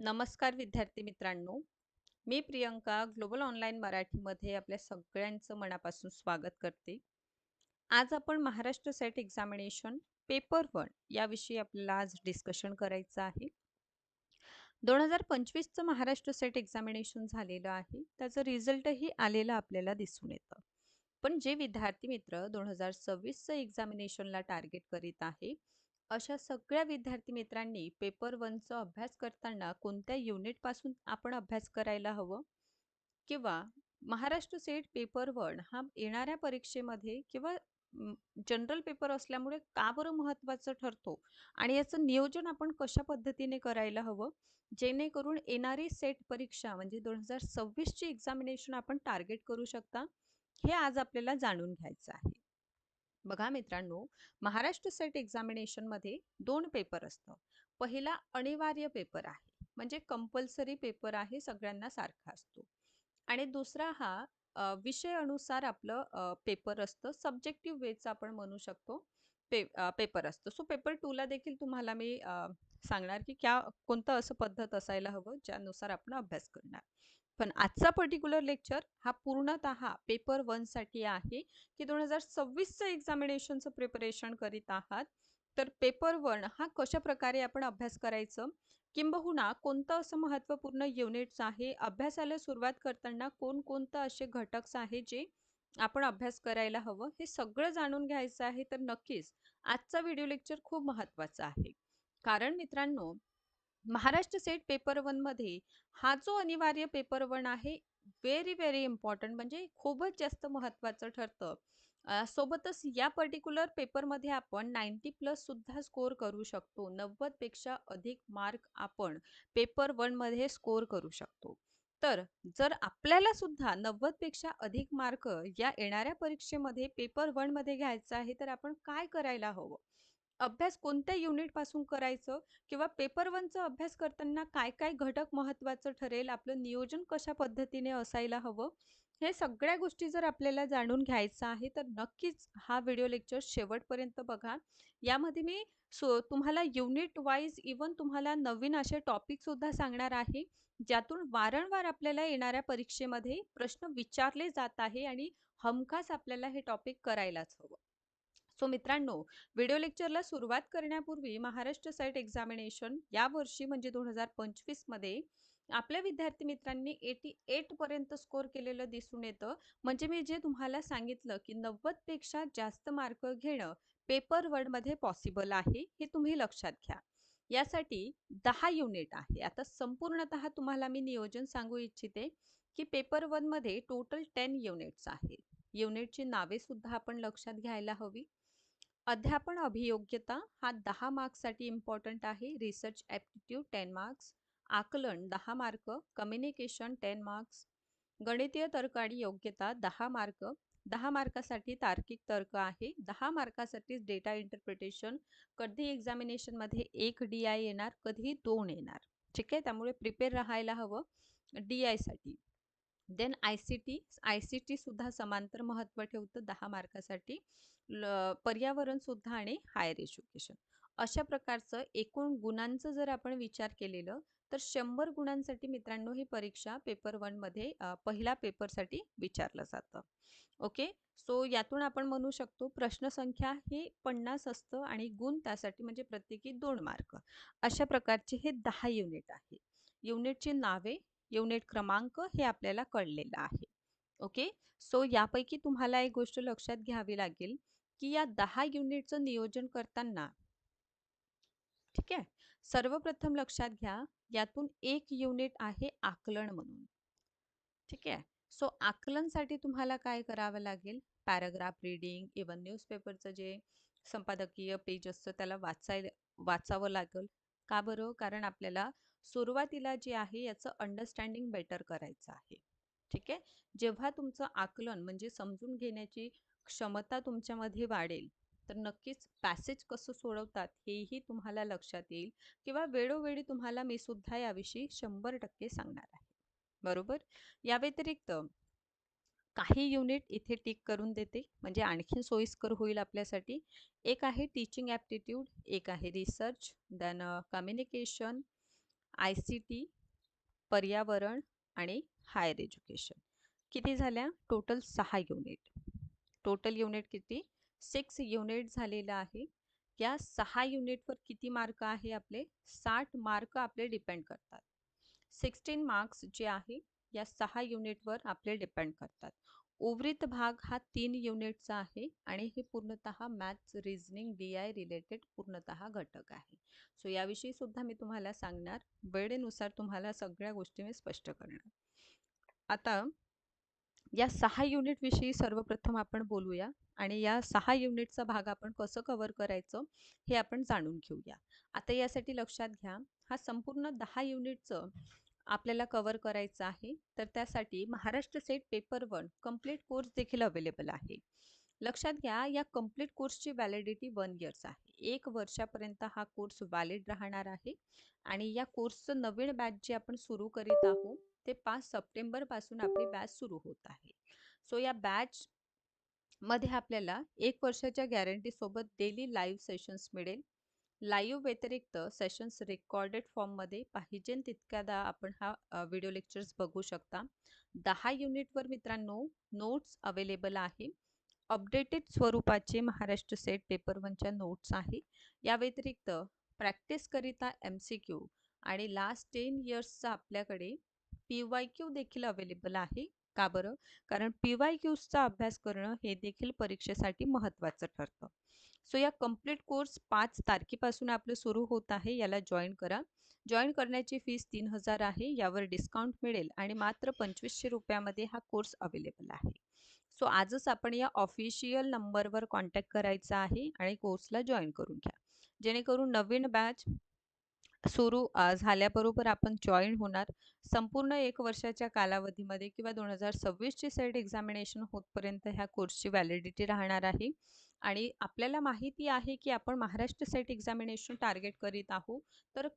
नमस्कार विद्यार्थी मित्रांनो. मी प्रियंका ग्लोबल ऑनलाईन मराठीमध्ये आपल्या सगळ्यांचं मनापासून स्वागत करते. आज आपण Maharashtra SET examination paper one याविषयी आपल्याला आज डिस्कशन करायचं आहे. दोन हजार पंचवीसचं महाराष्ट्र सेट एक्झामिनेशन झालेलं आहे. त्याचं रिझल्टही आलेलं आपल्याला दिसून येतं. पण जे विद्यार्थी मित्र दोन हजार सव्वीसचं एक्झामिनेशनला टार्गेट करीत आहे अशा सगळ्या विद्यार्थी मित्रांनी पेपर वनचा अभ्यास करताना कोणत्या युनिटपासून आपण अभ्यास करायला हवं? किंवा महाराष्ट्र सेट पेपर वन हा येणाऱ्या परीक्षेमध्ये किंवा जनरल पेपर असल्यामुळे का बरं महत्त्वाचं ठरतो? आणि याचं नियोजन आपण कशा पद्धतीने करायला हवं? जेणेकरून येणारी सेट परीक्षा म्हणजे दोन हजार सव्वीसची एक्झामिनेशन आपण टार्गेट करू शकता? हे आज आपल्याला जाणून घ्यायचं आहे. बघा मित्रांनो महाराष्ट्र सेट एक्झामिनेशनमध्ये दोन पेपर असतं. पहिला अनिवार्य पेपर आहे म्हणजे कंपल्सरी पेपर आहे सगळ्यांना सारखा असतो. आणि दुसरा हा विषय अनुसार आपलं पेपर असतं सब्जेक्टिव्ह वेचं आपण म्हणू शकतो पे पेपर असतं. सो पेपर टूला देखील तुम्हाला मी सांगणार की क्या कोणतं असं पद्धत असायला हवं ज्यानुसार आपण अभ्यास करणार. पण आजचा पर्टिक्युलर लेक्चर हा पूर्णतः पेपर वनसाठी आहे की दोन हजार सव्वीसचं एक्झामिनेशनचं प्रिपरेशन करीत आहात. तर पेपर वन हा कशा प्रकारे आपण अभ्यास करायचं? किंबहुना कोणतं असं महत्त्वपूर्ण युनिट्स आहे? अभ्यासाला सुरुवात करताना कोणकोणतं असे घटक आहे जे आपण अभ्यास करायला हवं? हे सगळं जाणून घ्यायचं आहे. तर नक्कीच आजचा व्हिडिओ लेक्चर खूप महत्त्वाचा आहे. कारण मित्रांनो महाराष्ट्र सेट पेपर वनमध्ये हा जो अनिवार्य पेपर वन आहे व्हेरी व्हेरी इम्पॉर्टंट म्हणजे खूपच जास्त महत्वाचं ठरतं. सोबतच या पर्टिक्युलर पेपरमध्ये आपण नाईन्टी प्लस सुद्धा स्कोर करू शकतो. नव्वदपेक्षा अधिक मार्क आपण पेपर वनमध्ये स्कोर करू शकतो. तर जर आपल्याला सुद्धा नव्वदपेक्षा अधिक मार्क या येणाऱ्या परीक्षेमध्ये पेपर वनमध्ये आहे तर आपण काय करायला हवं? अभ्यास कोणत्या युनिटपासून करायचं? किंवा पेपर वनचा अभ्यास करताना काय काय घटक महत्त्वाचं ठरेल? आपलं नियोजन कशा पद्धतीने असायला हवं? हे सगळ्या गोष्टी जर आपल्याला जाणून घ्यायचं आहे तर नक्कीच हा व्हिडिओ लेक्चर शेवटपर्यंत बघा. यामध्ये मी सो तुम्हाला युनिट वाईज इवन तुम्हाला नवीन असे टॉपिकसुद्धा सांगणार आहे ज्यातून वारंवार आपल्याला येणाऱ्या परीक्षेमध्ये प्रश्न विचारले जात आहे आणि हमखास आपल्याला हे टॉपिक करायलाच हवं. सो मित्रांनो व्हिडिओ लेक्चरला सुरुवात करण्यापूर्वी महाराष्ट्र साईट एक्झामिनेशन यावर्षी म्हणजे दोन हजार पंचवीसमध्ये आपल्या विद्यार्थी मित्रांनी एटी एटपर्यंत स्कोअर स्कोर केलेलं दिसून येतं. म्हणजे मी जे तुम्हाला सांगितलं की नव्वदपेक्षा जास्त मार्क घेणं पेपर वर्डमध्ये पॉसिबल आहे हे तुम्ही लक्षात घ्या. यासाठी दहा युनिट आहे. आता संपूर्णतः तुम्हाला मी नियोजन सांगू इच्छिते की पेपर वनमध्ये टोटल टेन युनिट्स आहेत. युनिटची नावे सुद्धा आपण लक्षात घ्यायला हवी. अध्यापन अभियोग्यता हा दहा मार्क्ससाठी इम्पॉर्टंट आहे. रिसर्च ॲप्टिट्यूड टेन मार्क्स आकलन दहा मार्क. कम्युनिकेशन टेन मार्क्स गणितीय तर्क आणि योग्यता दहा मार्क. दहा मार्कासाठी तार्किक तर्क आहे. दहा मार्कासाठी डेटा इंटरप्रिटेशन कधी एक्झामिनेशनमध्ये एक डी आय येणार कधी दोन येणार. ठीक आहे? त्यामुळे प्रिपेअर राहायला हवं D आयसाठी then I C T I C टीसुद्धा समांतर महत्त्व ठेवतं दहा मार्कासाठी. ल पर्यावरणसुद्धा आणि हायर एज्युकेशन अशा प्रकारचं एकूण गुणांचं जर आपण विचार केलेलं तर शंभर गुणांसाठी मित्रांनो ही परीक्षा पेपर वनमध्ये पहिला पेपरसाठी विचारलं जातं. ओके? सो यातून आपण म्हणू शकतो प्रश्नसंख्या ही पन्नास असतं आणि गुण त्यासाठी म्हणजे प्रत्येकी दोन मार्क. अशा प्रकारचे हे दहा युनिट आहे. युनिटची नावे युनिट क्रमांक हे आपल्याला कळलेलं आहे. ओके? सो यापैकी तुम्हाला एक गोष्ट लक्षात घ्यावी लागेल. की या दहा युनिटचं नियोजन करताना ठीक आहे सर्वप्रथम लक्षात घ्या यातून एक युनिट आहे आकलन म्हणून. ठीक आहे सो आकलनसाठी तुम्हाला काय करावं लागेल? पॅराग्राफ रिडिंग इवन न्यूजपेपरचं जे संपादकीय पेज असतं त्याला वाचायला वाचावं लागेल. का बरं? कारण आपल्याला सुरुवातीला जे आहे याचं अंडरस्टँडिंग बेटर करायचं आहे. ठीक आहे जेव्हा तुमचं आकलन म्हणजे समजून घेण्याची क्षमता तुमच्यामध्ये वाढेल. तर नक्कीच पॅसेज कसं सोडवतात हेही तुम्हाला लक्षात येईल किंवा वेळोवेळी तुम्हाला मी सुद्धा याविषयी शंभर टक्के सांगणार आहे. बरोबर? या व्यतिरिक्त काही युनिट इथे टिक करून देते. म्हणजे आणखीन सोयीस्कर होईल आपल्यासाठी. एक आहे टीचिंग ॲप्टिट्यूड एक आहे research then communication I C T पर्यावरण आणि हायर एज्युकेशन. किती झाल्या? टोटल सहा युनिट. टोटल युनिट किती? सिक्स युनिट झालेलं आहे. या सहा युनिटवर किती मार्क आहे आपले? साठ मार्क आपले डिपेंड करतात. सिक्स्टीन मार्क्स जे आहे या सहा युनिटवर आपले डिपेंड करतात. उर्वरित भाग हा तीन युनिटचा आहे आणि हे पूर्णतः maths reasoning D I related पूर्णतः घटक आहे. सो याविषयी सुद्धा मी तुम्हाला सांगणार. वेळेनुसार तुम्हाला सगळ्या गोष्टी मी स्पष्ट करणार. आता या सहा युनिटविषयी सर्वप्रथम आपण बोलूया आणि या सहा युनिटचा भाग आपण कसं कव्हर करायचं हे आपण जाणून घेऊया. आता यासाठी लक्षात घ्या हा संपूर्ण दहा युनिटचं आपल्याला कव्हर करायचं आहे तर त्यासाठी Maharashtra set paper one complete course देखील अवेलेबल आहे. लक्षात घ्या या कंप्लीट कोर्सची व्हॅलिडिटी वन इयर्स आहे. एक वर्षापर्यंत हा कोर्स व्हॅलिड राहणार आहे आणि या कोर्सचं नवीन बॅच जे आपण सुरू करीत आहोत ते पाच सप्टेंबरपासून आपली बॅच सुरू होत आहे. सो या बॅच मध्ये आपल्याला एक वर्षाच्या गॅरंटीसोबत डेली लाईव्ह सेशन्स मिळेल. लाईव्ह व्यतिरिक्त सेशन्स रेकॉर्डेड फॉर्ममध्ये पाहिजे तितक्यादा आपण हा व्हिडिओ लेक्चर्स बघू शकता. दहा युनिटवर मित्रांनो नोट्स अवेलेबल आहे. अपडेटेड स्वरूपाचे महाराष्ट्र सेट पेपर वनच्या नोट्स आहे. या व्यतिरिक्त प्रॅक्टिसकरिता एम सी क्यू आणि लास्ट टेन इयर्सचा आपल्याकडे पी वाय क्यू देखील अवेलेबल आहे. का बरं? कारण पी वाय क्यूजचा अभ्यास करणं हे देखील परीक्षेसाठी महत्त्वाचं ठरतं. सो या कंप्लीट कोर्स पाच तारखेपासून आपलं सुरू होत आहे याला जॉईन करा. जॉईन करण्याची फीस तीन हजार आहे यावर डिस्काउंट मिळेल आणि मात्र पंचवीसशे रुपयामध्ये हा कोर्स अवेलेबल आहे. सो आजच आपण या ऑफिशियल नंबरवर कॉन्टॅक्ट करायचा आहे आणि कोर्सला जॉईन करून घ्या. जेणेकरून नवीन बॅच सुरू झाल्याबरोबर आपण जॉईन होणार. संपूर्ण एक वर्षाच्या कालावधीमध्ये किंवा दोन हजार सव्वीसची सेट एक्झामिनेशन होतपर्यंत ह्या कोर्सची व्हॅलिडिटी राहणार आहे. आणि आपल्याला माहिती आहे की आपण महाराष्ट्र सेट एक्झामिनेशन टार्गेट करीत आहोत तर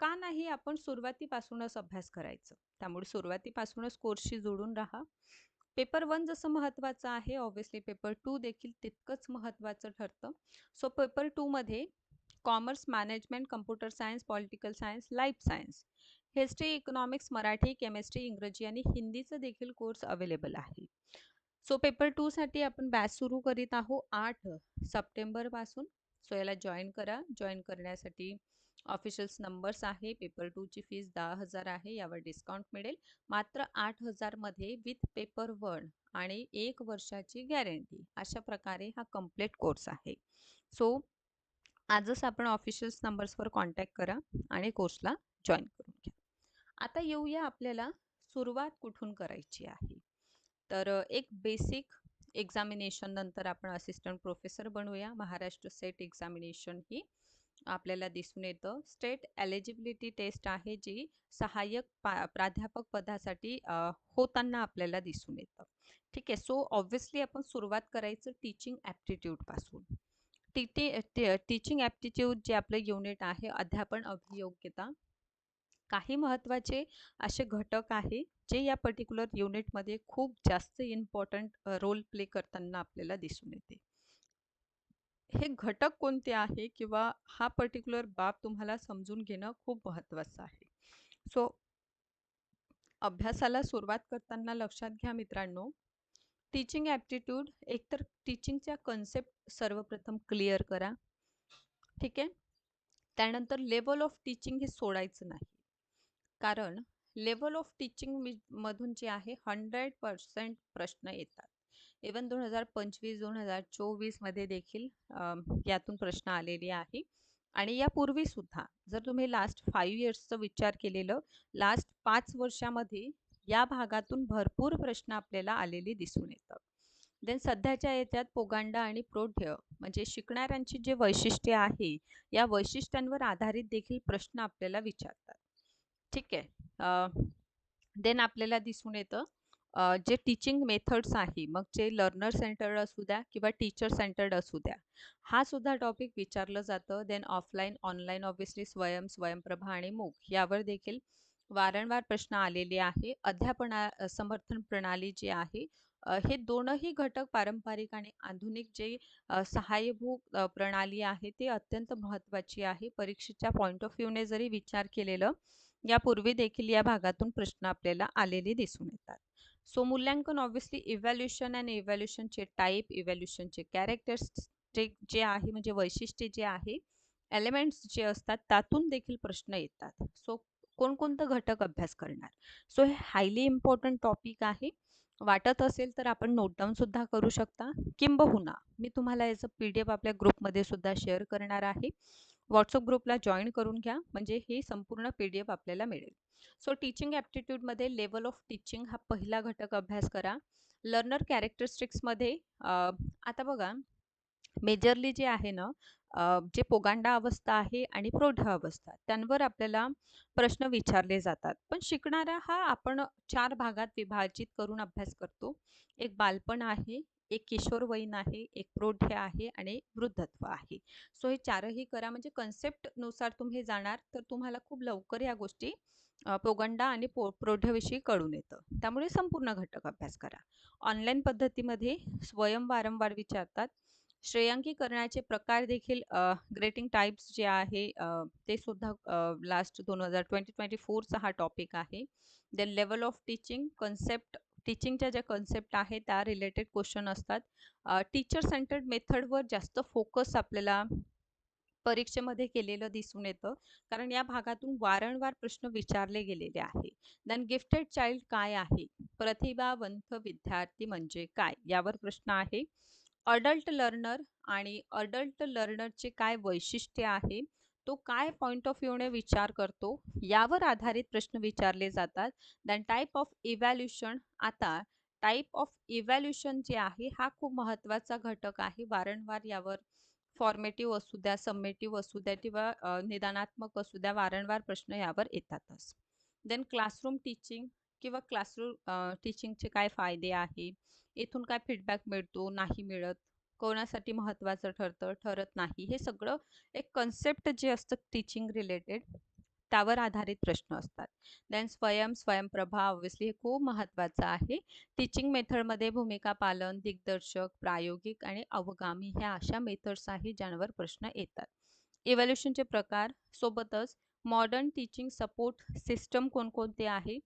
का नाही आपण सुरुवातीपासूनच अभ्यास करायचं? त्यामुळे सुरुवातीपासूनच कोर्सशी जोडून राहा. पेपर वन जसं महत्त्वाचं आहे ऑब्व्हियसली पेपर टू देखील तितकंच महत्त्वाचं ठरतं. सो पेपर टूमध्ये commerce management computer science political science life science. History economics Marathi chemistry इंग्रजी आणि हिंदीचं देखील कोर्स अवेलेबल आहे. सो पेपर टूसाठी आपण बॅच सुरू करीत आहोत आठ सप्टेंबरपासून सो याला जॉईन करा. जॉईन करण्यासाठी ऑफिशियल्स नंबर्स आहे. पेपर टूची फीस दहा हजार आहे. यावर डिस्काउंट मिळेल. मात्र आठ हजारमध्ये विथ पेपर वन आणि एक वर्षाची गॅरंटी अशा प्रकारे हा कंप्लीट कोर्स आहे. सो आजच आपण ऑफिशियल्स नंबर्सवर कॉन्टॅक्ट करा आणि कोर्सला जॉईन करून घ्या. आता येऊया आपल्याला सुरुवात कुठून करायची आहे. तर एक बेसिक एक्झामिनेशन नंतर आपण असिस्टंट प्रोफेसर बनवूया महाराष्ट्र सेट एक्झामिनेशन ही आपल्याला दिसून येतं. स्टेट एलिजिबिलिटी टेस्ट आहे जी सहाय्यक पा प्राध्यापक पदासाठी होताना आपल्याला दिसून येतं. ठीक आहे सो ऑब्व्हियसली आपण सुरुवात करायचं टीचिंग ॲप्टिट्यूडपासून टी टीचिंग ॲप्टिट्यूड जे आपलं युनिट आहे अध्यापन अभियोग्यता काही महत्त्वाचे असे घटक आहे जे या पर्टिक्युलर युनिटमध्ये खूप जास्त इम्पॉर्टंट रोल प्ले करताना आपल्याला दिसून येते. हे घटक कोणते आहे किंवा हा पर्टिक्युलर बाब तुम्हाला समजून घेणं खूप महत्त्वाचं आहे. सो अभ्यासाला सुरुवात करताना लक्षात घ्या मित्रांनो टीचिंग ॲप्टिट्यूड एकतर टीचिंगच्या कन्सेप्ट सर्वप्रथम क्लिअर करा. ठीक आहे? त्यानंतर लेवल ऑफ टीचिंग हे सोडायचं नाही. कारण लेवल ऑफ टीचिंग मधून जे आहे हंड्रेड पर्सेंट प्रश्न येतात. इवन दोन हजार पंचवीस दोन हजार चोवीसमध्ये देखील यातून प्रश्न आलेले आहे. आणि यापूर्वी सुद्धा जर तुम्ही लास्ट फाईव्ह इयर्सचं विचार केलेलं लास्ट पाच वर्षामध्ये या भागातून भरपूर प्रश्न आपल्याला आलेले दिसून येतात. देन सध्याच्या याच्यात पोगांडा आणि प्रौढ्य म्हणजे शिकणाऱ्यांची जे वैशिष्ट्ये आहे या वैशिष्ट्यांवर आधारित देखील प्रश्न आपल्याला विचारतात. ठीक आहे. देन आपल्याला दिसून येतं जे टीचिंग मेथड्स आहे मग जे लर्नर सेंटर्ड असू द्या किंवा टीचर सेंटर्ड असू द्या हा सुद्धा टॉपिक विचारलं जातं. देन ऑफलाईन ऑनलाईन ऑब्विसली स्वयं स्वयंप्रभा आणि मूक यावर देखील वारंवार प्रश्न आलेले आहे. अध्यापना समर्थन प्रणाली जी आहे हे दोनही घटक पारंपरिक आणि आधुनिक जे सहाय्यभूत प्रणाली आहे ते अत्यंत महत्त्वाची आहे. परीक्षेच्या पॉईंट ऑफ व्ह्यूने जरी विचार केलेलं यापूर्वी देखील या भागातून प्रश्न आपल्याला आलेले दिसून येतात. सो मूल्यांकन ऑब्व्हियसली इव्हॅल्युशन अँड इव्हॅल्युशनचे टाईप इव्हॅल्युशनचे कॅरेक्टर्स्टिक जे आहे म्हणजे वैशिष्ट्ये जे आहे एलिमेंट्स जे असतात त्यातून देखील प्रश्न येतात. सो कोणकोणतं घटक अभ्यास करणार? सो हे हायली इम्पॉर्टंट टॉपिक आहे. वाटत असेल तर आपण नोटडाऊन सुद्धा करू शकता. किंबहुना मी तुम्हाला याचं पी डी एफ आपल्या ग्रुपमध्ये सुद्धा शेअर करणार आहे. व्हॉट्सअप ग्रुपला जॉईन करून घ्या. म्हणजे ही संपूर्ण पी डी एफ आपल्याला मिळेल. सो टीचिंग ॲप्टिट्यूडमध्ये लेवल ऑफ टीचिंग हा पहिला घटक अभ्यास करा. लर्नर कॅरेक्टरिस्टिक्समध्ये आता बघा मेजरली जे आहे ना जे पोगांडा अवस्था आहे आणि प्रौढ अवस्था त्यांवर आपल्याला प्रश्न विचारले जातात. पण शिकणारा हा आपण चार भागात विभाजित करून अभ्यास करतो. एक बालपण आहे एक किशोरवयीन आहे एक प्रौढ आहे आणि वृद्धत्व आहे. सो हे चारही करा. म्हणजे कन्सेप्टनुसार तुम्ही जाणार तर तुम्हाला खूप लवकर या गोष्टी पोगंडा आणि पो प्रौढविषयी कळून येतं. त्यामुळे संपूर्ण घटक अभ्यास करा. ऑनलाईन पद्धतीमध्ये स्वयं वारंवार विचारतात. श्रेयांकीकरणाचे प्रकार देखील ग्रेटिंग टाईप्स जे आहे ते सुद्धा लास्ट दोन हजार ट्वेंटी ट्वेंटी फोरचा हा टॉपिक आहे. Then level of teaching concept टीचिंगच्या ज्या कन्सेप्ट आहे त्या रिलेटेड क्वेश्चन असतात. टीचर सेंटर्ड मेथडवर जास्त फोकस आपल्याला परीक्षेमध्ये केलेलं दिसून येतं. कारण या भागातून वारंवार प्रश्न विचारले गेलेले आहे. देन गिफ्टेड चाइल्ड काय आहे? प्रतिभावंत विद्यार्थी म्हणजे काय? यावर प्रश्न आहे. अडल्ट लर्नर आणि अडल्ट लर्नरचे काय वैशिष्ट्य आहे तो काय पॉईंट ऑफ व्ह्यूने विचार करतो यावर आधारित प्रश्न विचारले जातात. दॅन टाईप ऑफ इव्हॅल्युशन आता टाईप ऑफ इव्हॅल्युशन जे आहे हा खूप महत्त्वाचा घटक आहे. वारंवार यावर फॉर्मेटिव्ह असू द्या सबमेटिव्ह असू द्या किंवा निदानात्मक असू द्या वारंवार प्रश्न यावर येतातच. देन क्लासरूम टीचिंग किंवा क्लासरूम टीचिंगचे काय फायदे आहे? इथून काय फीडबॅक मिळतो नाही मिळत? कोणासाठी महत्त्वाचं ठरतं ठरत नाही? हे सगळं एक कन्सेप्ट जे असतं टीचिंग रिलेटेड त्यावर आधारित प्रश्न असतात. देन स्वयं स्वयंप्रभा ऑब्व्हियसली हे खूप महत्त्वाचं आहे. टीचिंग मेथडमध्ये भूमिका पालन दिग्दर्शक प्रायोगिक आणि अवगामी ह्या अशा मेथड्स आहेत ज्यांवर प्रश्न येतात. इव्हॅल्युशनचे प्रकार सोबतच मॉडर्न टीचिंग सपोर्ट सिस्टम कोणकोणते आहे?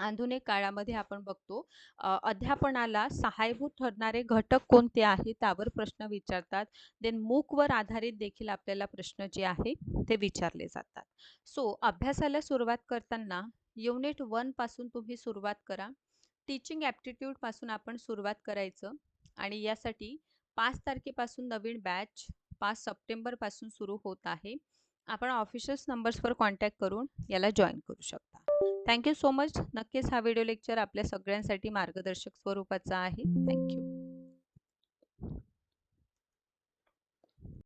आधुनिक काळामध्ये आपण बघतो अध्यापनाला सहाय्यभूत ठरणारे घटक कोणते आहेत त्यावर प्रश्न विचारतात. देन मूकवर आधारित देखील आपल्याला प्रश्न जे आहे ते विचारले जातात. सो अभ्यासाला सुरुवात करताना युनिट वनपासून तुम्ही सुरुवात करा. टीचिंग ॲप्टिट्यूडपासून आपण सुरुवात करायचं आणि यासाठी पाच तारखेपासून नवीन बॅच पाच सप्टेंबरपासून सुरू होत आहे. आपण ऑफिशियल्स नंबर्सवर कॉन्टॅक्ट करून याला जॉईन करू शकता. थँक्यू सो मच नक्कीच हा व्हिडिओ लेक्चर आपल्या सगळ्यांसाठी मार्गदर्शक स्वरूपाचा आहे. थँक्यू